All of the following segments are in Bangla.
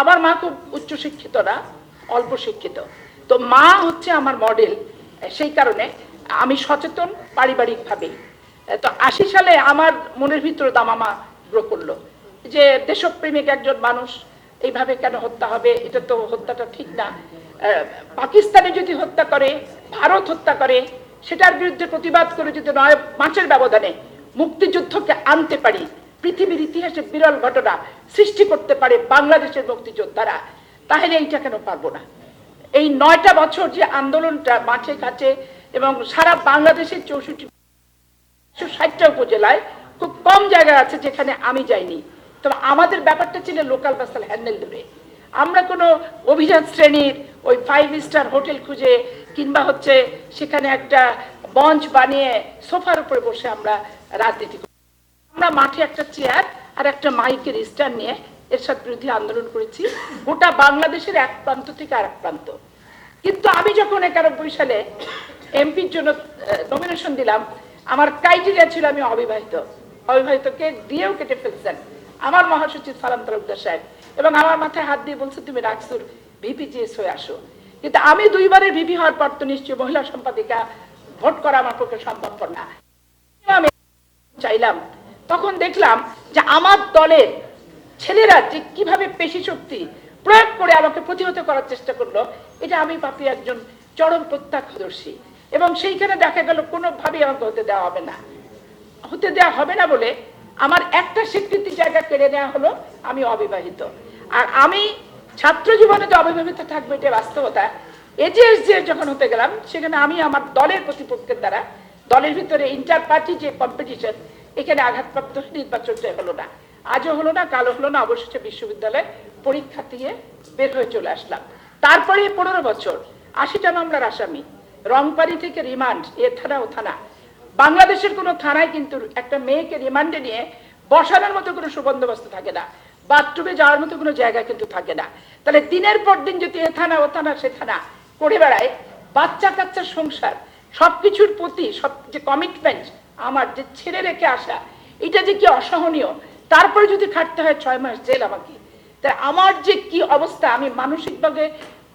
আমার মা খুব উচ্চ শিক্ষিত না, অল্প শিক্ষিত। তো মা হচ্ছে আমার মডেল সেই কারণে আমি সচেতন পারিবারিকভাবেই। তো আশি সালে আমার মনের ভিতরে দামামা গ্রো করল, যে দেশপ্রেমিক একজন মানুষ এইভাবে কেন হত্যা হবে? এটা তো হত্যাটা ঠিক না। পাকিস্তানে যদি হত্যা করে, ভারত হত্যা করে, সেটার বিরুদ্ধে প্রতিবাদ করে যদি নয় মাসের ব্যবধানে মুক্তিযুদ্ধকে আনতে পারি পৃথিবীর ইতিহাসে বিরল ঘটনা সৃষ্টি করতে পারে বাংলাদেশের মুক্তিযোদ্ধারা, তাহলে এইটা কেন পারব না? এই নয়টা বছর যে আন্দোলনটা মাঠে কাছে এবং সারা বাংলাদেশের চৌষট্টি ষাটটা উপজেলায় খুব কম জায়গা আছে যেখানে আমি যাইনি। তবে আমাদের ব্যাপারটা ছিল লোকাল পার্সেল হ্যান্ডেল ধরে। আমরা কোনো অভিজাত শ্রেণির ওই ফাইভ স্টার হোটেল খুঁজে কিংবা হচ্ছে সেখানে একটা মঞ্চ বানিয়ে সোফার উপরে বসে আমরা রাজনীতি আমরা মাঠে একটা চেয়ার আর একটা মাইকের স্ট্যান্ড নিয়ে এরশাদ বিরোধী আন্দোলন করেছি। গোটা বাংলাদেশের এক প্রান্ত থেকে আর এক প্রান্ত। কিন্তু আমি যখন একানব্বই সালে এমপির জন্য নমিনেশন দিলাম, আমার ক্রাইটেরিয়া ছিল আমি অবিবাহিত। অবিবাহিতকে দিয়েও কেটে ফেলছেন আমার মহাসচিব সালাম তালুকদার সাহেব। এবং আমার মাথায় হাত দিয়ে বলছে, তুমি রাকসুর ভিপিজিএস হয়ে আসো। কিন্তু আমি দুইবারের ভিপি হওয়ার পর তো নিশ্চয়ই মহিলা সম্পাদিকা ভোট করা আমার পক্ষে সম্ভবপর না। চাইলাম তখন দেখলাম যে আমার দলের ছেলেরা যে কীভাবে পেশি শক্তি প্রয়োগ করে আমাকে প্রতিহত করার চেষ্টা করল, এটা আমি পাপি একজন চরম প্রত্যক্ষদর্শী। এবং সেইখানে দেখা গেল কোনোভাবেই আমাকে হতে দেওয়া হবে না। হতে দেওয়া হবে না বলে আমার একটা স্বীকৃতি জায়গা কেড়ে নেওয়া হলো, আমি অবিবাহিত। আর আমি ছাত্র জীবনে যে অবিবাহিত থাকবে এটা বাস্তবতা। এজিএস যখন হতে গেলাম, সেখানে আমি আমার দলের প্রতিপক্ষের দ্বারা দলের ভিতরে ইন্টার পার্টি যে কম্পিটিশন এখানে আঘাতপ্রাপ্ত নির্বাচনটা হলো না। আজও হলো না কালো হলো না, অবশেষে বিশ্ববিদ্যালয়ে পরীক্ষা দিয়ে বের হয়ে চলে আসলাম। তারপরে পনেরো বছর, আশিটা মামলার আসামি, রংপাড়ি থেকে রিমান্ড এ থানা ও থানা। বাংলাদেশের কোনো থানায় কিন্তু একটা মেয়েকে রিমান্ডে নিয়ে বসানোর মতো কোনো সুবন্দোবস্ত থাকে না। বাথরুমে যাওয়ার মতো কোনো জায়গা কিন্তু থাকে না। তাহলে দিনের পর দিন যদি এ থানা ও থানা সে থানা করে বেড়ায় বাচ্চা কাচ্চার সংসার সবকিছুর প্রতি সব যে কমিটমেন্ট আমার, যে ছেড়ে রেখে আসা, এটা যে কি অসহনীয়। তারপরে যদি খাটতে হয় ছয় মাস জেল আমাকে তাই আমার যে কি অবস্থা? আমি মানসিকভাবে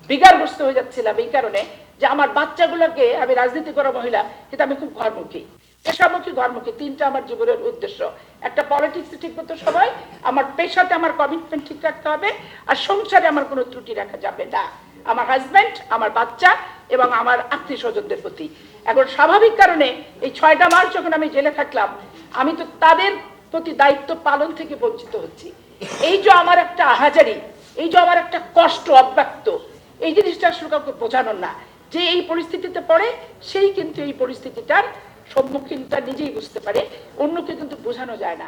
বিকারগ্রস্ত হয়ে যাচ্ছিলাম এই কারণে যে আমার বাচ্চাগুলোকে আমি রাজনীতি করা মহিলা, কিন্তু আমি খুব ঘরমুখী। পেশামুখী ঘরমুখী, তিনটা আমার জীবনের উদ্দেশ্য। একটা পলিটিক্স ঠিক মতো সবাই, আমার পেশাতে আমার কমিটমেন্ট ঠিক রাখতে হবে, আর সংসারে আমার কোনো ত্রুটি রাখা যাবে না। আমার হাজব্যান্ড আমার বাচ্চা এবং আমার আত্মীয় স্বজনদের প্রতি। এখন স্বাভাবিক কারণে এই ছয়টা মাস যখন আমি জেলে থাকলাম, আমি তো তাদের প্রতি দায়িত্ব পালন থেকে বঞ্চিত হচ্ছি। এই যে আমার একটা আহাজারি এই যে আমার একটা কষ্ট অব্যক্ত, এই জিনিসটা আসলে কাউকে বোঝানোর না। যে এই পরিস্থিতিতে পড়ে, সেই কিন্তু এই পরিস্থিতিটার সম্মুখীনটা নিজেই বুঝতে পারে, অন্যকে কিন্তু বোঝানো যায় না।